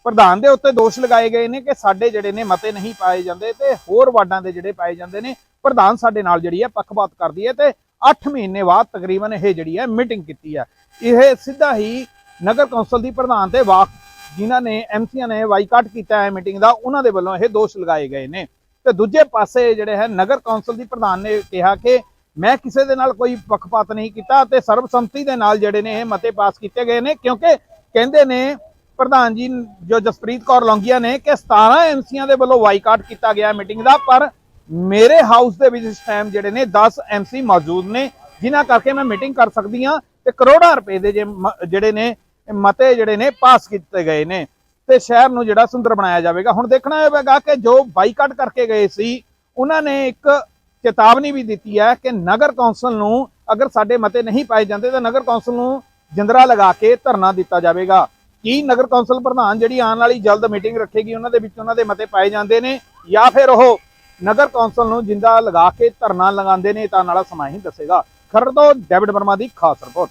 ਪ੍ਰਧਾਨ ਦੇ ਉੱਤੇ ਦੋਸ਼ ਲਗਾਏ ਗਏ ਨੇ ਕਿ ਸਾਡੇ ਜਿਹੜੇ ਨੇ ਮਤੇ ਨਹੀਂ ਪਾਏ ਜਾਂਦੇ ਤੇ ਹੋਰ ਵਾਰਡਾਂ ਦੇ ਜਿਹੜੇ ਪਾਏ ਜਾਂਦੇ ਨੇ, ਪ੍ਰਧਾਨ ਸਾਡੇ ਨਾਲ ਜਿਹੜੀ ਹੈ ਪੱਖਪਾਤ ਕਰਦੀ ਹੈ ਤੇ 8 ਮਹੀਨੇ ਬਾਅਦ ਤਕਰੀਬਨ ਇਹ ਜਿਹੜੀ ਹੈ ਮੀਟਿੰਗ ਕੀਤੀ ਹੈ। ਇਹ ਸਿੱਧਾ ਹੀ ਨਗਰ ਕੌਂਸਲ ਦੀ ਪ੍ਰਧਾਨ ਤੇ ਵਾਕ ਜਿਨ੍ਹਾਂ ਨੇ, ਐਮਸੀਆਂ ਨੇ ਵਾਈਕਾਟ ਕੀਤਾ ਹੈ ਮੀਟਿੰਗ ਦਾ, ਉਹਨਾਂ ਦੇ ਵੱਲੋਂ ਇਹ ਦੋਸ਼ ਲਗਾਏ ਗਏ ਨੇ। ਤੇ ਦੂਜੇ ਪਾਸੇ ਜਿਹੜੇ ਹੈ ਨਗਰ ਕੌਂਸਲ ਦੀ ਪ੍ਰਧਾਨ ਨੇ ਕਿਹਾ ਕਿ ਮੈਂ ਕਿਸੇ ਦੇ ਨਾਲ ਕੋਈ ਪੱਖਪਾਤ ਨਹੀਂ ਕੀਤਾ ਤੇ ਸਰਬਸੰਮਤੀ ਦੇ ਨਾਲ ਜਿਹੜੇ ਨੇ ਇਹ ਮਤੇ ਪਾਸ ਕੀਤੇ ਗਏ ਨੇ, ਕਿਉਂਕਿ ਕਹਿੰਦੇ ਨੇ ਪ੍ਰਧਾਨ ਜੀ ਜੋ ਜਸਪ੍ਰੀਤ ਕੌਰ ਲੌਂਗੀਆ ਨੇ ਕਿ 17 ਐਮਸੀਆਂ ਦੇ ਵੱਲੋਂ ਬਾਈਕਾਟ ਕੀਤਾ ਗਿਆ ਮੀਟਿੰਗ ਦਾ, ਪਰ ਮੇਰੇ ਹਾਊਸ ਦੇ ਵਿੱਚ ਇਸ ਟਾਈਮ ਜਿਹੜੇ ਨੇ 10 ਐਮਸੀ ਮੌਜੂਦ ਨੇ, ਜਿਨ੍ਹਾਂ ਕਰਕੇ ਮੈਂ ਮੀਟਿੰਗ ਕਰ ਸਕਦੀ ਹਾਂ ਤੇ ਕਰੋੜਾਂ ਰੁਪਏ ਦੇ ਜੇ ਮ- ਜਿਹੜੇ ਨੇ ਮਤੇ ਜਿਹੜੇ ਨੇ ਪਾਸ ਕੀਤੇ ਗਏ ਨੇ। ਤੇ ਸ਼ਹਿਰ ਨੂੰ ਜਿਹੜਾ ਸੁੰਦਰ ਬਣਾਇਆ ਜਾਵੇਗਾ। ਹੁਣ ਦੇਖਣਾ ਹੋਵੇਗਾ ਕਿ ਜੋ ਬਾਈਕਾਟ ਕਰਕੇ ਗਏ ਸੀ, ਉਹਨਾਂ ਨੇ ਇੱਕ ਚੇਤਾਵਨੀ ਵੀ ਦਿੱਤੀ ਹੈ ਕਿ ਨਗਰ ਕੌਂਸਲ ਨੂੰ ਅਗਰ ਸਾਡੇ ਮਤੇ ਨਹੀਂ ਪਾਏ ਜਾਂਦੇ ਤਾਂ ਨਗਰ ਕੌਂਸਲ ਨੂੰ ਜਿੰਦਰਾ ਲਗਾ ਕੇ ਧਰਨਾ ਦਿੱਤਾ ਜਾਵੇਗਾ। ਕੀ ਨਗਰ ਕੌਂਸਲ ਪ੍ਰਧਾਨ ਜਿਹੜੀ ਆਉਣ ਵਾਲੀ ਜਲਦ ਮੀਟਿੰਗ ਰੱਖੇਗੀ, ਉਹਨਾਂ ਦੇ ਵਿੱਚ ਉਹਨਾਂ ਦੇ ਮਤੇ ਪਾਏ ਜਾਂਦੇ ਨੇ ਜਾਂ ਫਿਰ ਉਹ ਨਗਰ ਕੌਂਸਲ ਨੂੰ ਜਿੰਦਾ ਲਗਾ ਕੇ ਧਰਨਾ ਲਗਾਉਂਦੇ ਨੇ, ਤਾਂ ਨਾਲ ਸਮਾਂ ਹੀ ਦੱਸੇਗਾ। ਖਰੜ ਤੋਂ ਡੈਵਿਡ ਵਰਮਾ ਦੀ ਖਾਸ ਰਿਪੋਰਟ।